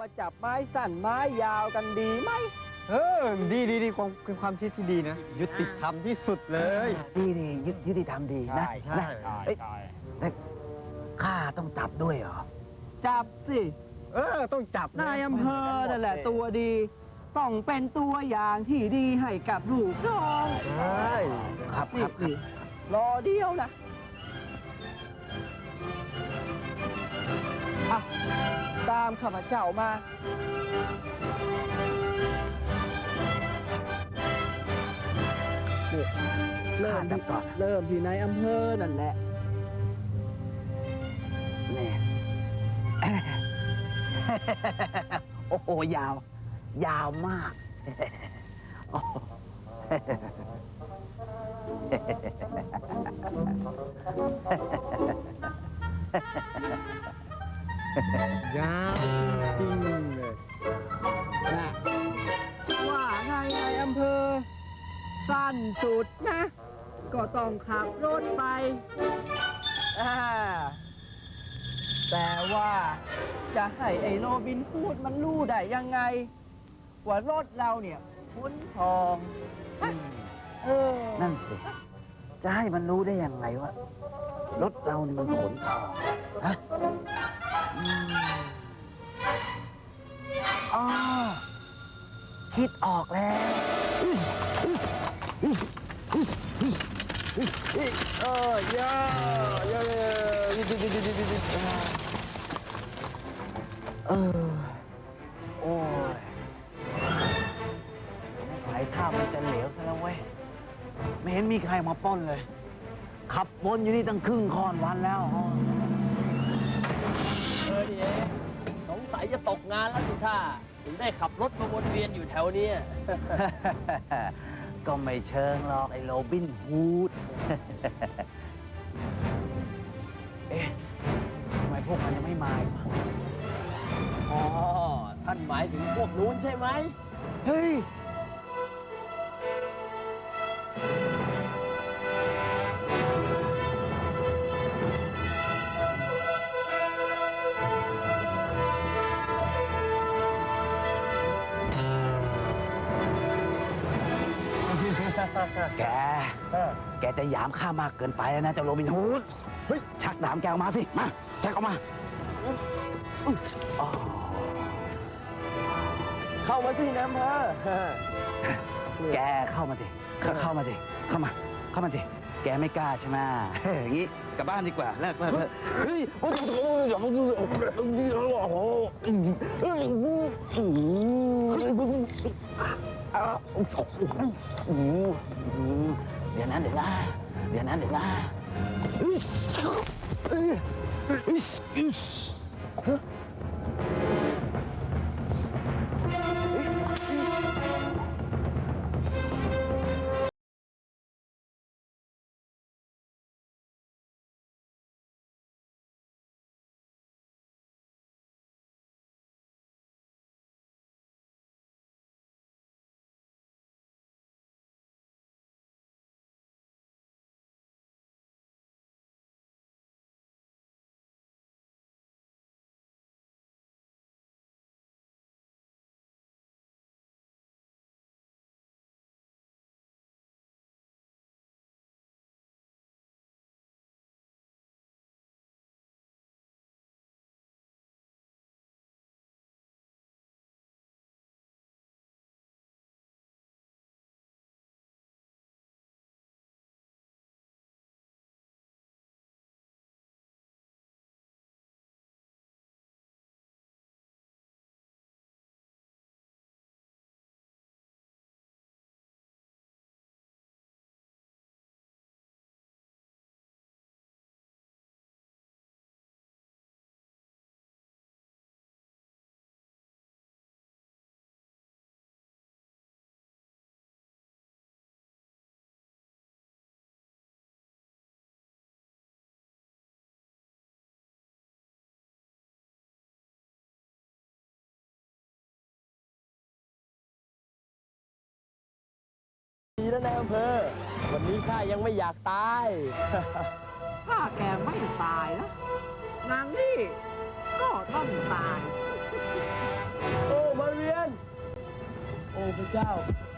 มาจับไม้สั้นไม้ยาวกันดีไหมเออดีดีดีความเป็นความคิดที่ดีนะ ยุติธรรมที่สุดเลยดีดียุยุติธรรมดีนะใช่นะเอ้ยแต่ข้าต้องจับด้วยเหรอ จับสิ เออต้องจับนายอำเภอนั่นแหละตัวดี ต้องเป็นตัวอย่างที่ดีให้กับลูกน้องใช่ครับคนี่รับครับนี่รอเดียวนะอะามข้าพเจ้ามานี่เริ่ข้ามจับที่ก่อนเริ่มที่ในอำเภอนั่นแหละแน่โอ้โห ยาว ยาวมากโอ้โห ยาวจริงๆเลยนะว่าไงในอำเภอ สั้นสุดนะ ก็ต้องขับรถไปอ่าแต่ว่าจะให้ไอ้โรบินพูดมันรู้ได้ยังไง ว่ารถเราเนี่ยพ้นทองเออนั่นสิ จะให้มันรู้ได้ยังไงว่ารถเรานี่มันขนทองฮะ คิดออกแล้วเออยาเยอะเออโอ้ยสงสัยท่ามันจะเหลวซะแล้วเว้ย ไม่เห็นมีใครมาป้นเลย ขับวนอยู่นี่ตั้งครึ่งค่อนวันแล้วเออนี่เองสงสัยจะตกงานแล้วสิท่า ถึงได้ขับรถมาวนเวียนอยู่แถวเนี้ย ก็ไม่เชิงหรอกไอ้โรบินฮูด เอ๊ะทำไมพวกมันยังไม่มาอีกวะอ๋อ ท่านหมายถึงพวกนู้นใช่ไหม เฮ้ย แก แกจะหยามข้ามากเกินไปแล้วนะเจ้าโรบินฮูดเฮ้ยชักดามแกออกมาสิ มา ชักออกมาอ๋อเข้ามาสินะอำเภอแกเข้ามาสิเข้าเข้ามาสิ เข้ามา เข้ามาสิ แกไม่กล้าใช่ไหมเฮ้ยอย่างงี้กลับบ้านดีกว่าเลิกเลิกเลิกเฮ้ยโอ้โหโอ้โหโอ้โห เดี๋ยวนะเดี๋ยวนะเดี๋ยวนะเดี๋ยวนะ นะนายอำเภอ วันนี้ข้ายังไม่อยากตายข้าแกไม่ตายนะนางนี่ก็ต้องตาย โอ้มาเรียน โอ้พระเจ้า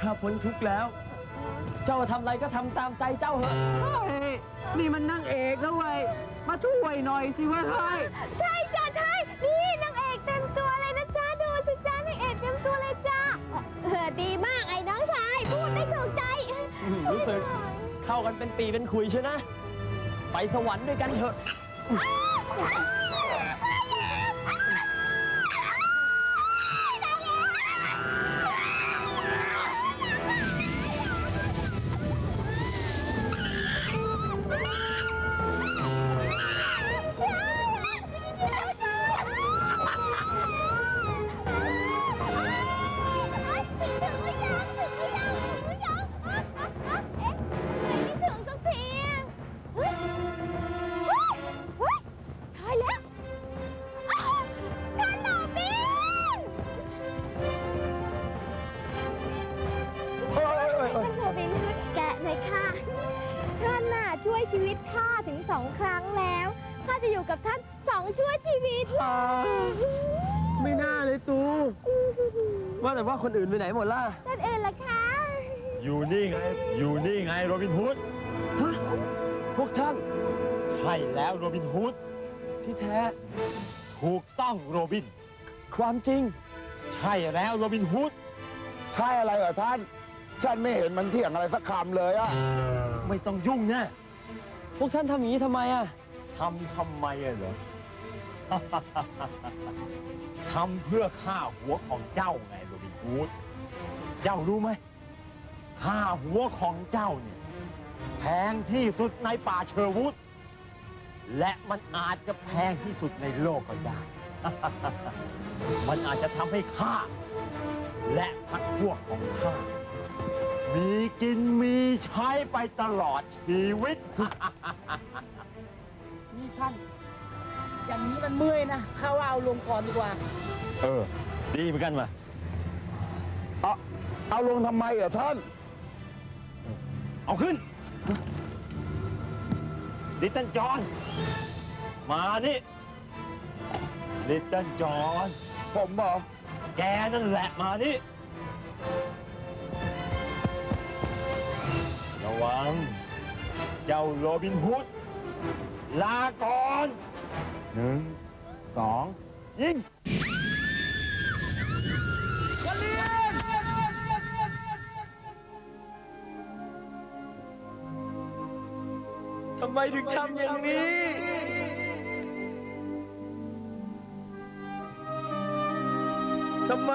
ข้าพ้นทุกข์แล้ว เจ้าทำอะไรก็ทำตามใจเจ้าเหอะเฮ้นี่มันนั่งเอกแล้วเว้ยมาช่วยหน่อยสิเว้ยเฮ้ย ใช่จ้ะท่าน รู้สึกเข้ากันเป็นปีเป็นคุยใช่นะ ไปสวรรค์ด้วยกันเถอะ ข้าจะอยู่กับท่านสองชั่วชีวิตเลยไม่น่าเลยตู ว่าแต่ว่าคนอื่นไปไหนหมดล่ะ ท่านเองล่ะคะอยู่นี่ไง อยู่นี่ไงโรบินฮูด พวกท่านใช่แล้วโรบินฮูด ที่แท้ ถูกต้องโรบิน ความจริง ใช่แล้วโรบินฮูด ใช่อะไรเหรอท่าน ฉันไม่เห็นมันเถียงอะไรสักคำเลยอะไม่ต้องยุ่งนะพวกท่านทำอย่างนี้ทำไมอะ ทำทำไมอะเหรอ ทำเพื่อฆ่าหัวของเจ้าไงโรบินฮูด เจ้ารู้ไหมฆ่าหัวของเจ้าเนี่ยแพงที่สุดในป่าเชอร์วูด และมันอาจจะแพงที่สุดในโลกก็ได้ มันอาจจะทำให้ข้า และพักพวกของข้า มีกินมีใช้ไปตลอดชีวิต ท่าน อย่างนี้มันเมื่อยนะข้าว่าเอาลงก่อนดีกว่า เออ ดีเหมือนกันมาเอาเอาลงทำไมเหรอท่าน เอาขึ้น ลิตเติ้ลจอห์นมานี่ ลิตเติ้ลจอห์นผมบอกแกนั่นแหละมานี่ ระวัง เจ้าโรบินฮูด ลาก่อนหนึ่งสองยิงทำไมถึงทำอย่างนี้ ทำไม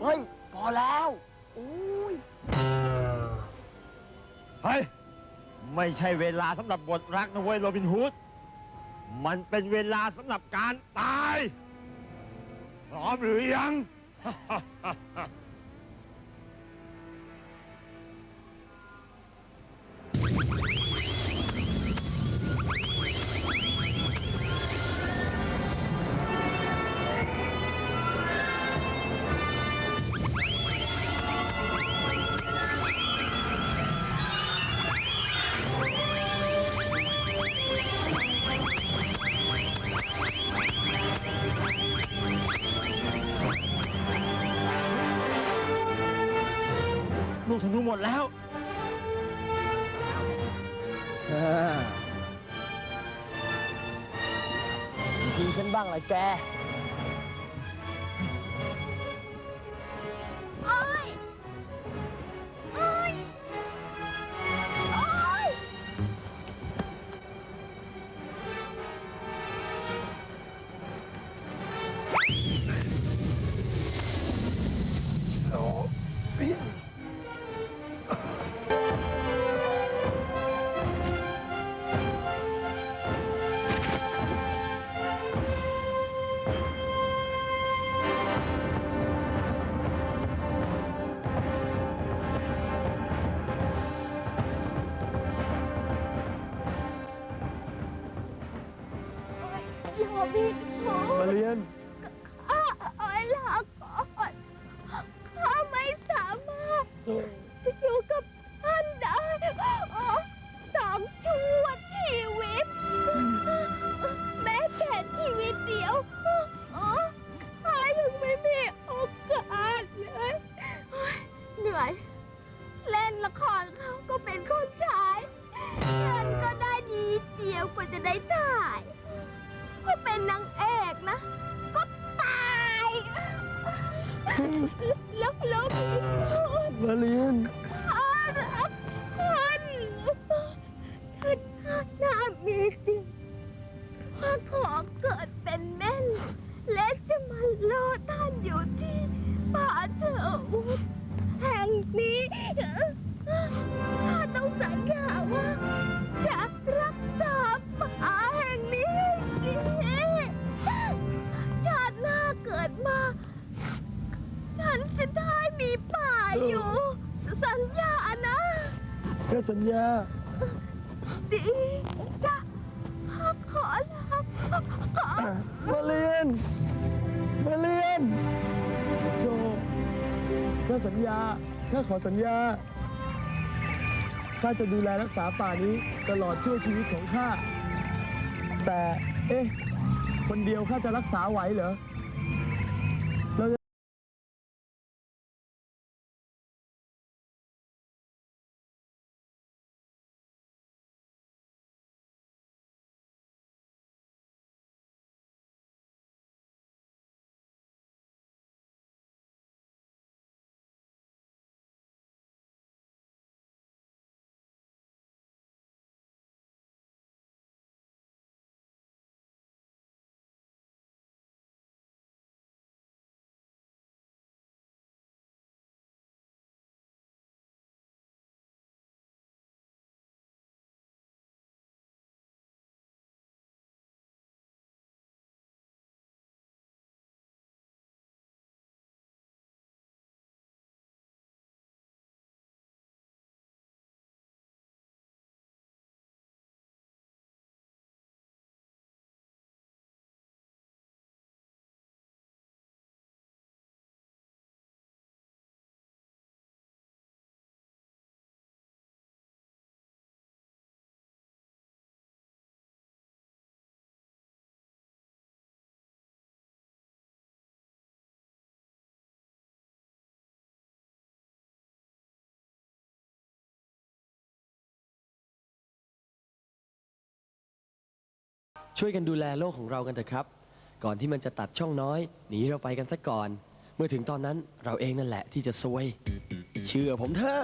เฮ้ย พอแล้วอุ้ยเฮ้ย ไม่ใช่เวลาสำหรับบทรักนะเว้ยโรบินฮูด มันเป็นเวลาสำหรับการตาย พร้อมหรือยัง ลูกธนูหมดแล้วยิงฉันบ้างเลยแก อพี่นูมาเรียน ข้าลาก่อนข้าไม่สามารถจะอยู่กับท่านได้อ๋อสามชั่วชีวิต แม้แต่ชีวิตเดียวอ๋อข้ายังไม่มีโอกาสเลยยเหนื่อย เล่นละครเขาก็เป็นคนชายเงินก็ได้ดีเดียวกว่าจะได้ถ่าย็นนางเอกนะ ก็ตายแล้วล้วมาเรียน ดีจ้ะขอรับขอ มาเรียน มาเรียนโจข้าสัญญาข้าขอสัญญาข้าจะดูแลรักษาป่านี้ตลอดชั่วชีวิตของข้าแต่เอ๊ะ คนเดียวข้าจะรักษาไหวเหรอ ช่วยกันดูแลโลกของเรากันเถอะครับ ก่อนที่มันจะตัดช่องน้อยหนีเราไปกันซะก่อน เมื่อถึงตอนนั้นเราเองนั่นแหละที่จะซวย เชื่อผมเถอะ